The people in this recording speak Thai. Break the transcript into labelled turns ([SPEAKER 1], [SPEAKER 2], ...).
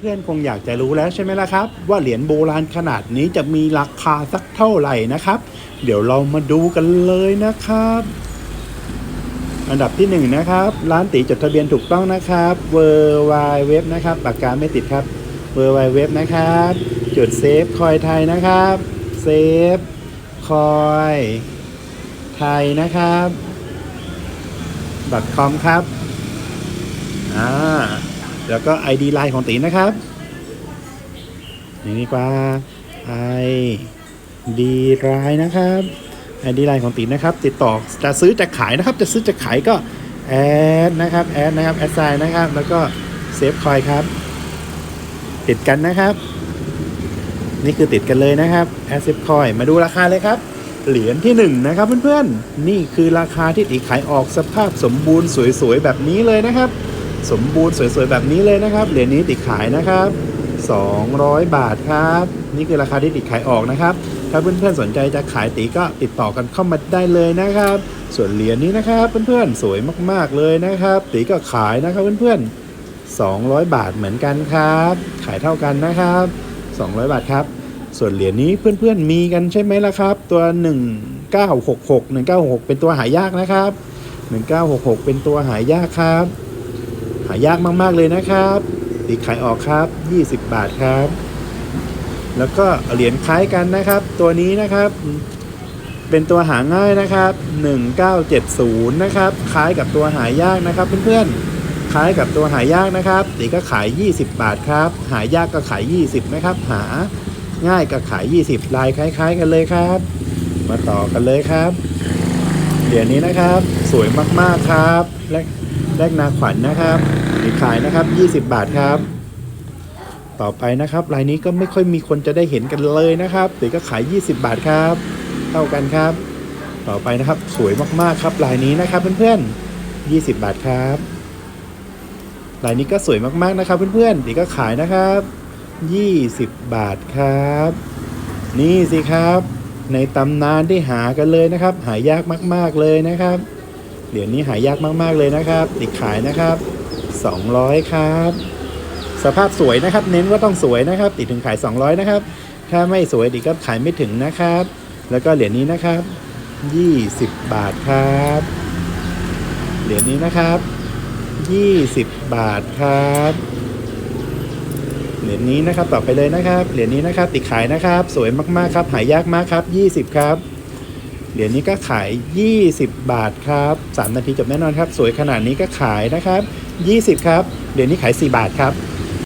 [SPEAKER 1] เพื่อนๆ คงอยากจะรู้แล้วใช่ไหมล่ะครับ ว่าเหรียญโบราณขนาดนี้จะมีราคาสักเท่าไหร่นะครับ เดี๋ยวเรามาดูกันเลยนะครับ อันดับที่หนึ่งนะครับ ร้านตีจดทะเบียนถูกต้องนะครับเวอร์ไวเว็บนะครับปากกาไม่ติดครับเวอร์ไวเว็บนะครับจุดเซฟคอยไทยนะครับเซฟคอยไทยนะครับ .com ครับอ่า แล้วก็ ID ไลน์ของตีนะครับนี่ดีกว่า ID ไลน์นะครับ ID ไลน์ของตีนะครับ ติดต่อจะซื้อจะขายนะครับ จะซื้อจะขายก็แอดนะครับแอดนะครับแอดไซน์นะครับ แล้วก็เซฟคอยครับติดกันนะครับ นี่คือติดกันเลยนะครับแอดเซฟคอยมาดูราคาเลยครับ เหรียญที่ 1 นะครับเพื่อนๆ นี่คือราคาที่ตีขายออกสภาพสมบูรณ์สวยๆ แบบนี้เลยนะครับ สมบูรณ์สวยๆแบบนี้เลยนะครับ เหรียญนี้ติดขายนะครับ 200 บาทครับ นี่คือราคาที่ติดขายออกนะครับ ถ้าเพื่อนๆสนใจจะขายตีก็ติดต่อกันเข้ามาได้เลยนะครับ ส่วนเหรียญนี้นะครับเพื่อนๆสวยมากๆเลยนะครับ ตีก็ขายนะครับเพื่อนๆ 200 บาทเหมือนกันครับ ขายเท่ากันนะครับ 200 บาทครับ ส่วนเหรียญนี้เพื่อนๆมีกันใช่ไหมล่ะครับ ตัว 1966 1966 เป็นตัวหายากนะครับ 1966 เป็นตัวหายากครับ หายากมาก ๆ เลยนะครับตีขายออกครับ 20 บาทครับ แล้วก็เหรียญคล้ายกันนะครับ ตัวนี้นะครับ เป็นตัวหาง่ายนะครับ 1970 นะครับ คล้ายกับตัวหายากนะครับเพื่อนๆ คล้ายกับตัวหายากนะครับตีก็ขาย 20 บาทครับ หายากก็ขาย 20 นะครับ หาง่ายก็ขาย 20 ลายคล้าย ๆ กันเลยครับ มาต่อกันเลยครับ เหรียญนี้นะครับ สวยมากๆครับแลก แลกนาขวัญนะครับตีขายนะครับ 20 บาทครับ ต่อไปนะครับลายนี้ก็ไม่ค่อยมีคนจะได้เห็นกันเลยนะครับตีก็ขาย 20 บาทครับ เท่ากันครับ ต่อไปนะครับสวยมากๆครับลายนี้นะครับเพื่อนๆ20 บาทครับลายนี้ก็สวยมากๆนะครับเพื่อนๆตีก็ขายนะครับ 20 บาทครับ นี่สิครับ ในตำนานที่หากันเลยนะครับ หายากมากๆเลยนะครับ เหรียญนี้หายากมาก ๆ เลยนะครับติดขายนะครับ 200 ครับ สภาพสวยนะครับ เน้นว่าต้องสวยนะครับ ติดถึงขาย 200 นะครับ ถ้าไม่สวยดิก็ขายไม่ถึงนะครับ แล้วก็เหรียญนี้นะครับ 20 บาทครับ เหรียญนี้นะครับ 20 บาทครับเหรียญนี้นะครับต่อไปเลยนะครับ เหรียญนี้นะครับติดขายนะครับ สวยมากๆครับ หายากมากครับ 20 ครับ เหรียญนี้ก็ขาย 20 บาทครับ 3 นาทีจบแน่นอนครับ สวยขนาดนี้ก็ขายนะครับ 20 ครับ เหรียญนี้ขาย 4 บาทครับ